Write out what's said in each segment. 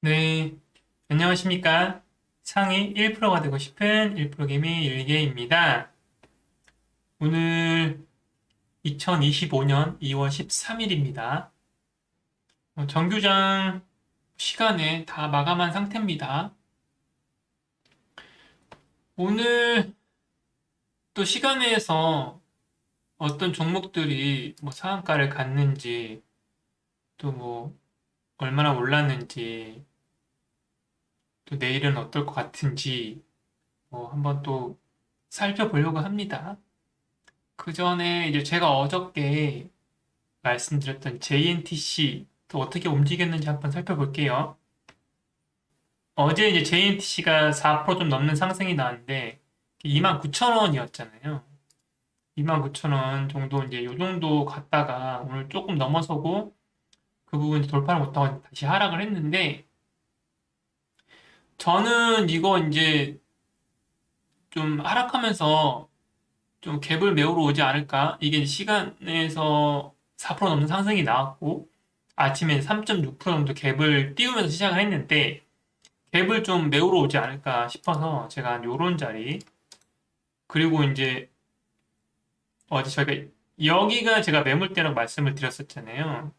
네, 안녕하십니까. 상위 1%가 되고 싶은 1%개미 일개입니다. 오늘 2025년 2월 13일입니다. 정규장 시간에 다 마감한 상태입니다. 오늘 또 시간에서 어떤 종목들이 뭐 상한가를 갔는지 또 뭐 얼마나 올랐는지 또 내일은 어떨 것 같은지 뭐 한번 또 살펴보려고 합니다. 그 전에 이제 제가 어저께 말씀드렸던 JNTC 또 어떻게 움직였는지 한번 살펴볼게요. 어제 이제 JNTC가 4%좀 넘는 상승이 나왔는데 29,000원이었잖아요. 29,000원 정도 이제 요 정도 갔다가 오늘 조금 넘어서고 그 부분 돌파를 못하고 다시 하락을 했는데 저는 이거 이제 좀 하락하면서 좀 갭을 메우러 오지 않을까? 이게 시간에서 4% 넘는 상승이 나왔고 아침에 3.6% 정도 갭을 띄우면서 시작을 했는데 갭을 좀 메우러 오지 않을까 싶어서 제가 한 요런 자리 그리고 이제 어제 저희가 여기가 제가 매물대라고 말씀을 드렸었잖아요.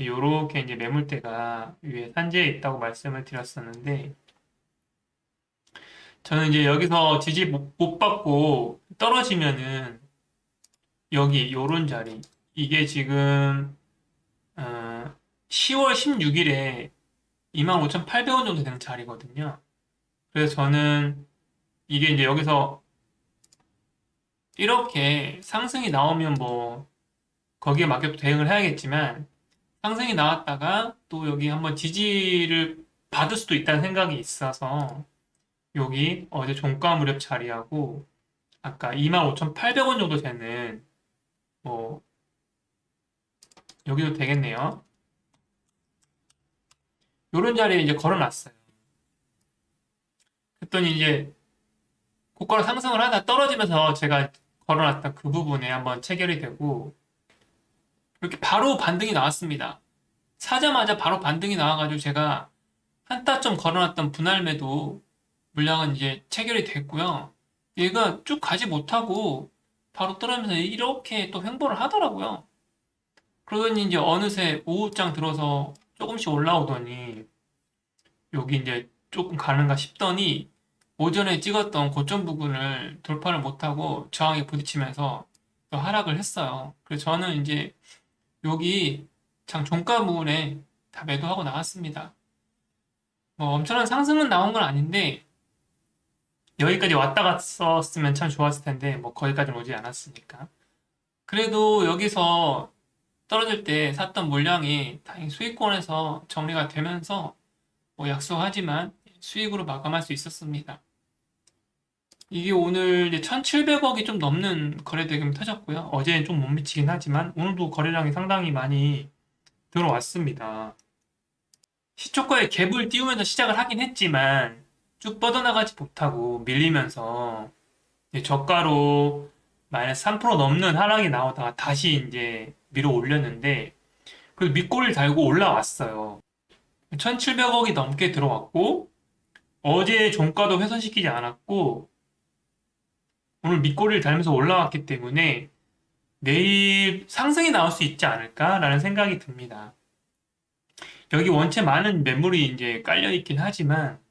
요렇게 이제 매물대가 위에 산재에 있다고 말씀을 드렸었는데 저는 이제 여기서 지지 못, 못 받고 떨어지면은 여기 요런 자리 이게 지금 어, 10월 16일에 25,800원 정도 되는 자리거든요. 그래서 저는 이게 이제 여기서 이렇게 상승이 나오면 뭐 거기에 맞게 또 대응을 해야겠지만 상승이 나왔다가 또 여기 한번 지지를 받을 수도 있다는 생각이 있어서 여기 어제 종가 무렵 자리하고 아까 25,800원 정도 되는 뭐 여기도 되겠네요. 요런 자리에 이제 걸어놨어요. 그랬더니 이제 고가로 상승을 하다 떨어지면서 제가 걸어놨던 그 부분에 한번 체결이 되고 이렇게 바로 반등이 나왔습니다. 사자마자 바로 반등이 나와가지고 제가 한따점 걸어놨던 분할 매도 물량은 이제 체결이 됐고요. 얘가 쭉 가지 못하고 바로 떨어지면서 이렇게 또 횡보를 하더라고요. 그러더니 이제 어느새 오후장 들어서 조금씩 올라오더니 여기 이제 조금 가는가 싶더니 오전에 찍었던 고점 부분을 돌파를 못하고 저항에 부딪히면서 또 하락을 했어요. 그래서 저는 이제 여기 장 종가물에 다 매도하고 나왔습니다. 뭐 엄청난 상승은 나온 건 아닌데 여기까지 왔다 갔었으면 참 좋았을 텐데 뭐 거기까지는 오지 않았으니까. 그래도 여기서 떨어질 때 샀던 물량이 다행히 수익권에서 정리가 되면서 뭐 약소하지만 수익으로 마감할 수 있었습니다. 이게 오늘 이제 1,700억이 좀 넘는 거래 대금이 터졌고요. 어제는 좀 못 미치긴 하지만 오늘도 거래량이 상당히 많이 들어왔습니다. 시초가에 갭을 띄우면서 시작을 하긴 했지만 쭉 뻗어나가지 못하고 밀리면서 저가로 마이너스 3% 넘는 하락이 나오다가 다시 이제 밀어 올렸는데 그 밑꼬리를 달고 올라왔어요. 1,700억이 넘게 들어왔고 어제 종가도 훼손시키지 않았고 오늘 밑꼬리를 달면서 올라왔기 때문에 내일 상승이 나올 수 있지 않을까라는 생각이 듭니다. 여기 원체 많은 매물이 이제 깔려 있긴 하지만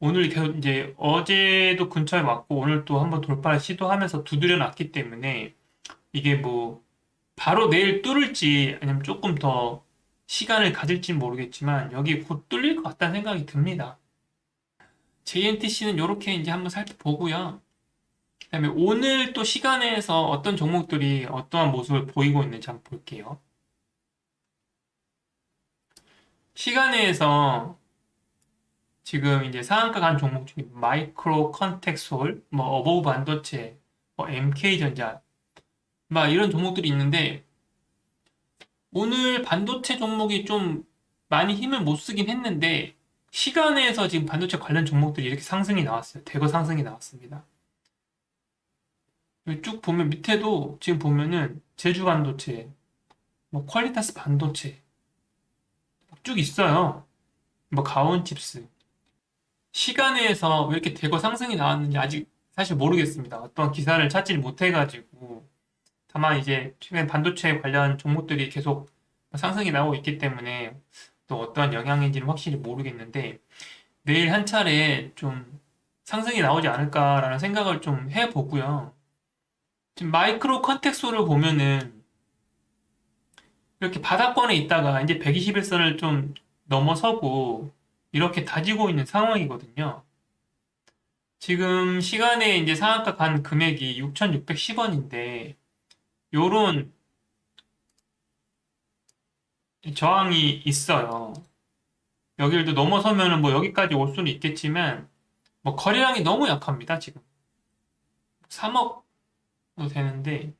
오늘 계속 이제 어제도 근처에 왔고 오늘 또 한번 돌파를 시도하면서 두드려 놨기 때문에 이게 뭐 바로 내일 뚫을지 아니면 조금 더 시간을 가질지 모르겠지만 여기 곧 뚫릴 것 같다는 생각이 듭니다. JNTC는 이렇게 이제 한번 살펴보고요. 그다음에 오늘 또 시간에서 어떤 종목들이 어떠한 모습을 보이고 있는지 한번 볼게요. 시간에서 지금 이제 상한가 간 종목 중에 마이크로 컨텍솔, 뭐 어버브 반도체, 뭐 MK전자, 막 이런 종목들이 있는데 오늘 반도체 종목이 좀 많이 힘을 못 쓰긴 했는데 시간에서 지금 반도체 관련 종목들이 이렇게 상승이 나왔어요. 대거 상승이 나왔습니다. 쭉 보면 밑에도 지금 보면은 제주 반도체, 뭐 퀄리타스 반도체 쭉 있어요. 뭐 가온 칩스 시간에서 왜 이렇게 대거 상승이 나왔는지 아직 사실 모르겠습니다. 어떤 기사를 찾지 못해가지고 다만 이제 최근 반도체 관련 종목들이 계속 상승이 나오고 있기 때문에 또 어떠한 영향인지는 확실히 모르겠는데 내일 한 차례 좀 상승이 나오지 않을까라는 생각을 좀 해보고요. 지금 마이크로 컨텍소를 보면은 이렇게 바닥권에 있다가 이제 121선을 좀 넘어서고 이렇게 다지고 있는 상황이거든요. 지금 시간에 이제 상한가 간 금액이 6,610원인데 요런 저항이 있어요. 여기를 또 넘어서면은 뭐 여기까지 올 수는 있겠지만 뭐 거래량이 너무 약합니다, 지금. 3억도 되는데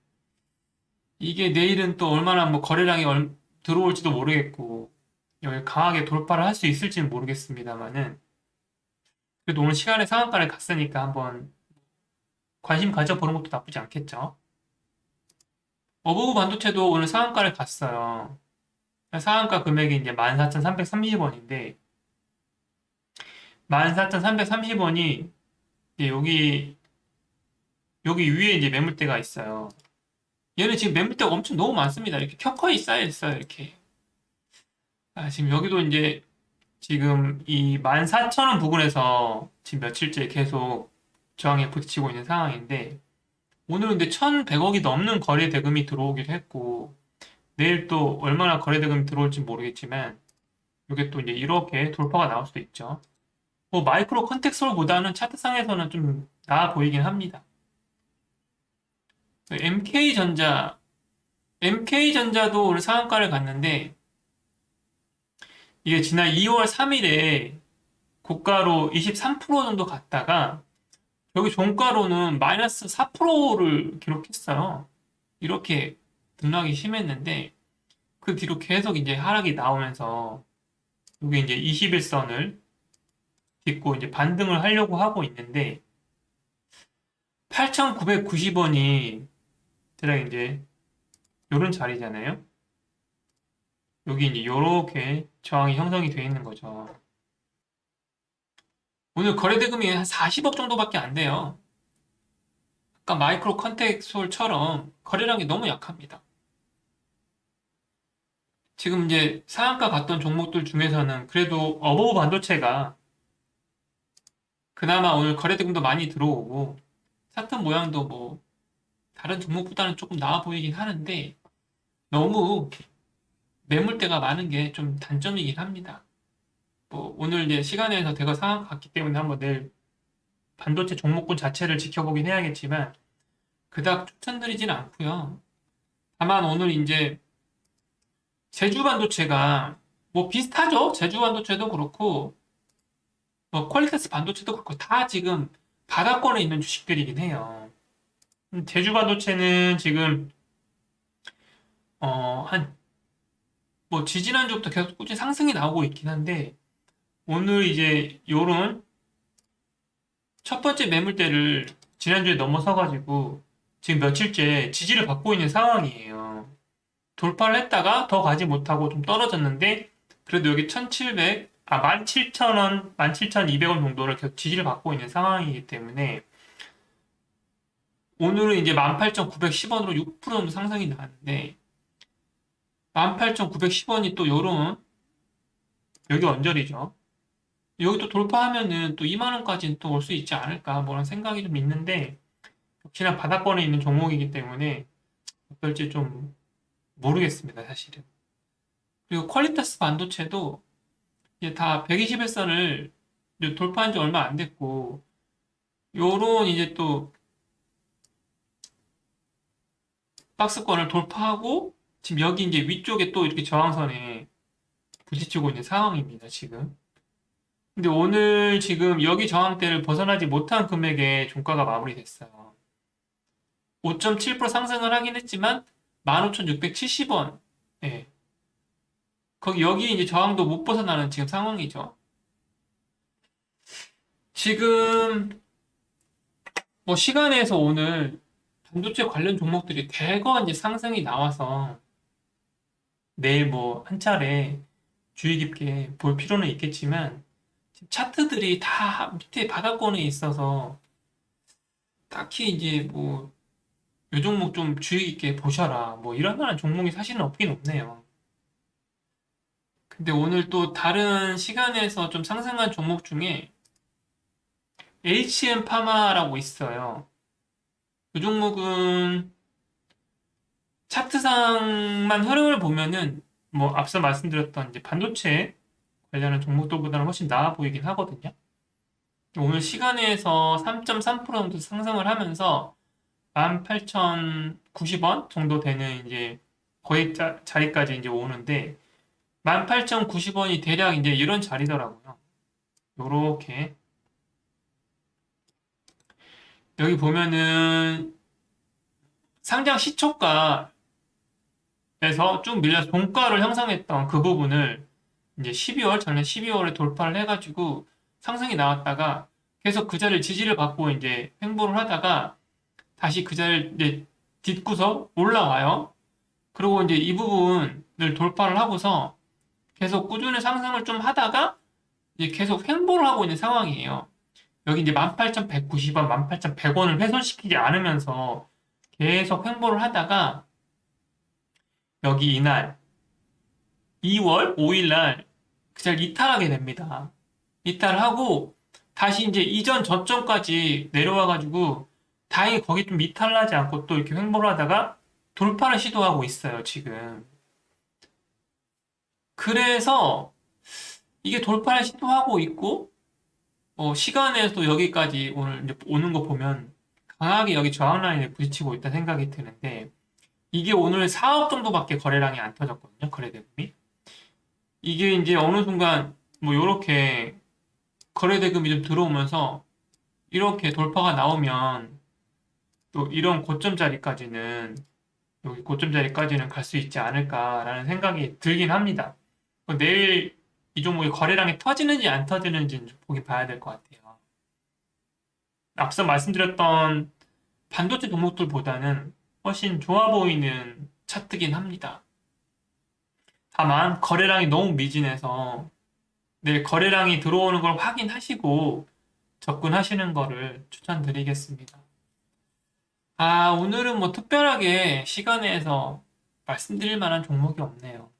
이게 내일은 또 얼마나 뭐 거래량이 얼- 들어올지도 모르겠고 여기 강하게 돌파를 할 수 있을지는 모르겠습니다만은 그래도 오늘 시간에 상한가를 갔으니까 한번 관심 가져보는 것도 나쁘지 않겠죠. 어버브 반도체도 오늘 상한가를 갔어요. 상한가 금액이 이제 14,330원인데 14,330원이 여기 여기 위에 이제 매물대가 있어요. 얘는 지금 매물대가 엄청 너무 많습니다. 이렇게 켜커이 쌓여 있어요. 이렇게. 아, 지금 여기도 이제 지금 이 14,000원 부근에서 지금 며칠째 계속 저항에 부딪히고 있는 상황인데 오늘은 근데 1,100억이 넘는 거래 대금이 들어오기도 했고 내일 또 얼마나 거래 대금이 들어올지 모르겠지만 이게 또 이제 이렇게 돌파가 나올 수도 있죠. 뭐 마이크로 컨텍스트보다는 차트상에서는 좀 나아 보이긴 합니다. MK전자, MK전자도 오늘 상한가를 갔는데, 이게 지난 2월 3일에 고가로 23% 정도 갔다가, 여기 종가로는 마이너스 4%를 기록했어요. 이렇게 등락이 심했는데, 그 뒤로 계속 이제 하락이 나오면서, 여기 이제 21선을 딛고 이제 반등을 하려고 하고 있는데, 8,990원이 대략 이제 요런 자리잖아요. 여기 이제 요렇게 저항이 형성이 되어 있는 거죠. 오늘 거래 대금이 한 40억 정도밖에 안 돼요. 아까 마이크로 컨텍솔처럼 거래량이 너무 약합니다. 지금 이제 상한가 갔던 종목들 중에서는 그래도 어버브 반도체가 그나마 오늘 거래 대금도 많이 들어오고 차트 모양도 뭐 다른 종목보다는 조금 나아 보이긴 하는데 너무 매물대가 많은 게 좀 단점이긴 합니다. 뭐 오늘 이제 시간에서 대거 상한 갔기 때문에 한번 내일 반도체 종목군 자체를 지켜보긴 해야겠지만 그닥 추천드리진 않고요. 다만 오늘 이제 제주 반도체가 뭐 비슷하죠. 제주 반도체도 그렇고 뭐 퀄리테스 반도체도 그렇고 다 지금 바닥권에 있는 주식들이긴 해요. 음, 제주 반도체는 지금 어, 한, 뭐, 지지난주부터 계속 꾸준히 상승이 나오고 있긴 한데, 오늘 이제 요런 첫 번째 매물대를 지난주에 넘어서가지고, 지금 며칠째 지지를 받고 있는 상황이에요. 돌파를 했다가 더 가지 못하고 좀 떨어졌는데, 그래도 여기 1700, 아, 17,000원, 17,200원 정도를 계속 지지를 받고 있는 상황이기 때문에, 오늘은 이제 18,910원으로 6% 정도 상승이 나왔는데, 18,910원이 또 요런, 여기 언저리죠. 여기 또 돌파하면은 또 2만원까지는 또 올 수 있지 않을까, 뭐라는 생각이 좀 있는데, 역시나 바닥권에 있는 종목이기 때문에, 어떨지 좀 모르겠습니다, 사실은. 그리고 퀄리타스 반도체도 이제 다 121선을 돌파한 지 얼마 안 됐고, 요런 이제 또 박스권을 돌파하고 지금 여기 이제 위쪽에 또 이렇게 저항선에 부딪히고 있는 상황입니다, 지금. 근데 오늘 지금 여기 저항대를 벗어나지 못한 금액의 종가가 마무리됐어요. 5.7% 상승을 하긴 했지만 15,670원. 예. 거기 여기 이제 저항도 못 벗어나는 지금 상황이죠. 지금 뭐 시간에서 오늘 반도체 관련 종목들이 대거 이제 상승이 나와서 내일 뭐 한 차례 주의 깊게 볼 필요는 있겠지만 차트들이 다 밑에 바닥권에 있어서 딱히 이제 뭐 요 종목 좀 주의 깊게 보셔라 뭐 이런 만한 종목이 사실은 없긴 없네요. 근데 오늘 또 다른 시간에서 좀 상승한 종목 중에 HM 파마라고 있어요. 이 종목은 차트상만 흐름을 보면은 뭐 앞서 말씀드렸던 이제 반도체 관련한 종목들보다는 훨씬 나아 보이긴 하거든요. 오늘 시간에서 3.3% 정도 상승을 하면서 18,090원 정도 되는 이제 거의 자, 자리까지 이제 오는데 18,090원이 대략 이제 이런 자리더라고요. 요렇게 여기 보면은 상장 시초가 에서 쭉 밀려서 종가를 형성했던 그 부분을 이제 12월, 작년 12월에 돌파를 해가지고 상승이 나왔다가 계속 그 자리를 지지를 받고 이제 횡보를 하다가 다시 그 자리를 이제 딛고서 올라와요. 그리고 이제 이 부분을 돌파를 하고서 계속 꾸준히 상승을 좀 하다가 이제 계속 횡보를 하고 있는 상황이에요. 여기 이제 18,190원, 18,100원을 훼손시키지 않으면서 계속 횡보를 하다가 여기 이날 2월 5일 날 그 자리 이탈하게 됩니다. 이탈하고 다시 이제 이전 저점까지 내려와가지고 다행히 거기 좀 이탈하지 않고 또 이렇게 횡보를 하다가 돌파를 시도하고 있어요, 지금. 그래서 이게 돌파를 시도하고 있고 어, 시간에서 여기까지 오늘 오는 거 보면 강하게 여기 저항 라인에 부딪히고 있다 생각이 드는데 이게 오늘 4억 정도밖에 거래량이 안 터졌거든요. 거래 대금이. 이게 이제 어느 순간 뭐 요렇게 거래 대금이 좀 들어오면서 이렇게 돌파가 나오면 또 이런 고점 자리까지는 여기 고점 자리까지는 갈 수 있지 않을까라는 생각이 들긴 합니다. 내일 이 종목이 거래량이 터지는지 안 터지는지 좀 보기 봐야 될 것 같아요. 앞서 말씀드렸던 반도체 종목들보다는 훨씬 좋아 보이는 차트긴 합니다. 다만 거래량이 너무 미진해서 내일 거래량이 들어오는 걸 확인하시고 접근하시는 거를 추천드리겠습니다. 아, 오늘은 뭐 특별하게 시간에서 말씀드릴 만한 종목이 없네요.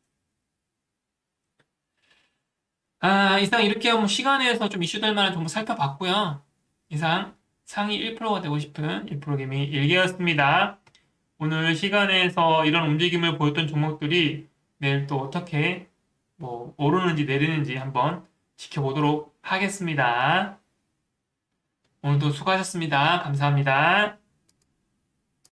아, 이상 이렇게 한번 시간에서 좀 이슈될 만한 종목 살펴봤고요. 이상 상위 1%가 되고 싶은 1%개미 일개였습니다. 오늘 시간에서 이런 움직임을 보였던 종목들이 내일 또 어떻게 뭐 오르는지 내리는지 한번 지켜보도록 하겠습니다. 오늘도 수고하셨습니다. 감사합니다.